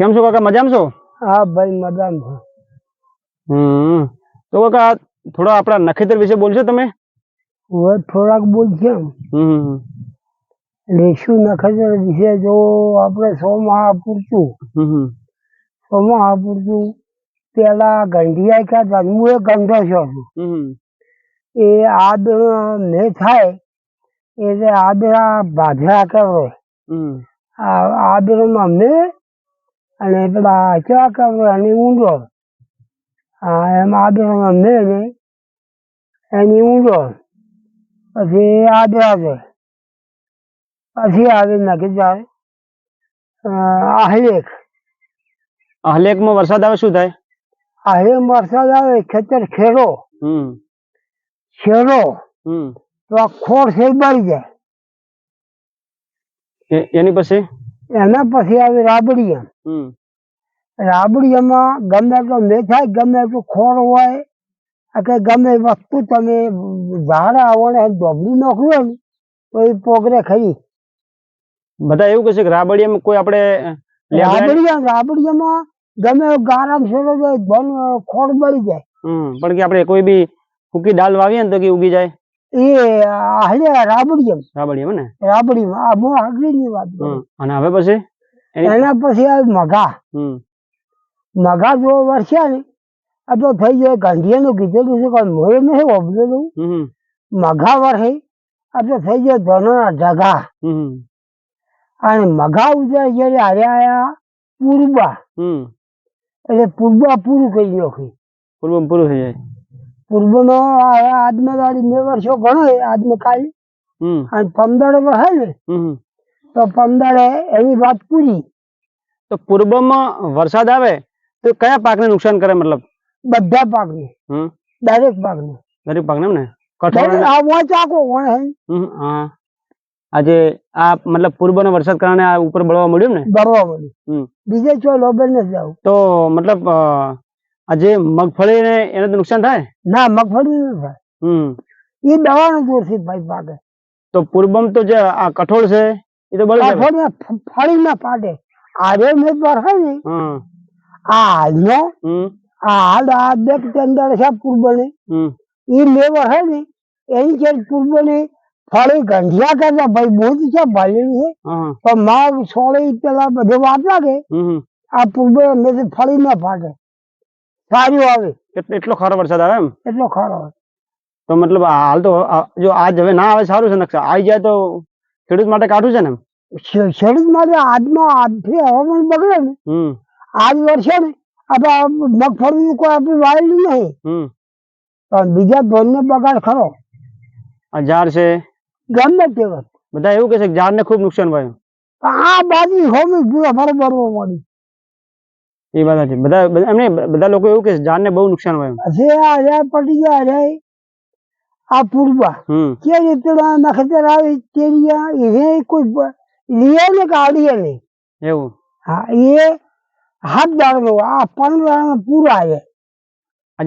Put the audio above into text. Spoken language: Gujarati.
કેમ છો કાકા? મજામાં છો? હા ભાઈ મજામાં. હમ. તો કાકા થોડા આપણા નખેતર વિશે બોલશો તમે? હવે થોડાક બોલશે. હમ એટલે શું નખત્ર વિશે? જો આપણે સોમાં પૂરતું સોમાં પૂરતું પેલા ગંઢિયા ક્યાં હું એ ગંઢો છો. હમ એ આદળ ને થાય એટલે આદરા ભાજરા કરો. હમ. આ આદળમાં મેં અને પેલા ચા કરે અને ઊંડો હા એમ આદળમાં મેં ને એની ઊંડો પછી આદરા છે પછી આવે જાય આહલેખ અહલેકમાં વરસાદ આવે શું થાય આહલેખ વરસાદ આવે ખેતર ખેડો હમ ખેડો તો આ ખોળ છે બળી જાય એની પછી એના પછી આવે રાબડિયા. હમ. રાબડિયામાં ગમે તો મેં થાય ગમે તો ખોળ હોય કે ગમે વસ્તુ તમે ઝાડ આવડે ડોબલી નાખવું હોય ને તો એ પોગરે ખરી બધા એવું કહેશે કે રાબડિયામાં કોઈ આપણે રાબડિયા રાબડિયામાં ગમે ગારામ છોડો જાય ધન ખોળ બળી જાય. હમ પણ કે આપણે કોઈ બી ફૂકી દાલ વાવીએ ને તો કે ઉગી જાય? એ હાલે રાબડીયમ રાબડીયમ ને? રાબડીયમ આ બહુ આગળની વાત અને હવે પછી? એના પછી આ મઘા મઘા જો વર્ષ્યા ને આ તો થઈ જાય ગાંધીયાનું કીધેલું છે પણ મોએ નહીં હમ મઘા વર્ષે આ તો થઈ જાય ધનના ઢગા. હમ અને મઘા ઉજા જયારે હાર્યા આયા પૂર્વા એટલે પૂર્વા પૂરું કરી નાખ્યું પૂર્વ પૂરું થઈ જાય. પૂર્વનો આજને દાડી બે વર્ષો ઘણો આજને કાલે અને પંદર વર્ષ ને? હમ તો પંદરે એની વાત પૂરી. તો પૂર્વમાં વરસાદ આવે તો કયા પાકને નુકસાન કરે મતલબ? બધા પાકને. દરેક પાકને. દરેક પાકને એમ ને? કઠોળ વણ હે. આજે આ મતલબ પૂર્વનો વરસાદ કારણે આ ઉપર બળવા મળ્યું ને? બળવા મળ્યું. હમ. બીજે છો લોબર ને જાવ તો મતલબ અ, આ જે મગફળી ને એને નુકસાન થાય? ના મગફળી થાય. હમ. એ દવાનું દોરથી ભાઈ પાકે. તો પૂર્વમ તો જે આ કઠોળ છે એ તો બળી કઠોળ ફળી ના પાડે આરે ઉમેદવાર હોય ને આ હાલનો આ હાલ આ બે અંદર છે પૂર્વને હમ. એ લેવર હોય ને એની પૂર્વ પૂર્વને ફળી ગંઢિયા કરતા ભાઈ જ છે ભલેલું છે. પણ માર સોળે પેલા બધે વાત લાગે. આ પૂર્વ ફળી ના ફાટે સારું આવે. એટલો ખરો વરસાદ આવે એમ? એટલો ખરો આવે. તો મતલબ હાલ તો જો આજ હવે ના આવે સારું છે નકશા. આવી જાય તો ખેડૂત માટે કાઢું છે ને ખેડૂત માટે આજમાં આજથી હવામાન બગડે ને. આજ વર્ષે ને આપણે આ મગફળીનું કોઈ આપણે વાયેલું નહીં. હમ. પણ બીજા ધોરને બગાડ ખરો. આ ઝાડ છે? ગમે તે બધા એવું કહે છે ઝાડ ઝાડને ખૂબ નુકસાન થયું આ બાજુ હોમી પૂરા બરોબર મળી એ બધા છે બધા એમને બધા લોકો એવું કે જાનને બહુ નુકસાન હોય અરે આ રે પડી જાય રે. આ પૂર્વા. કે રીતે નખતર આવે તેરિયા એ કોઈ લીએ ને કાઢીએ નહીં એવું. હા એ હાથ દાડો આ પંદર પૂરા આવે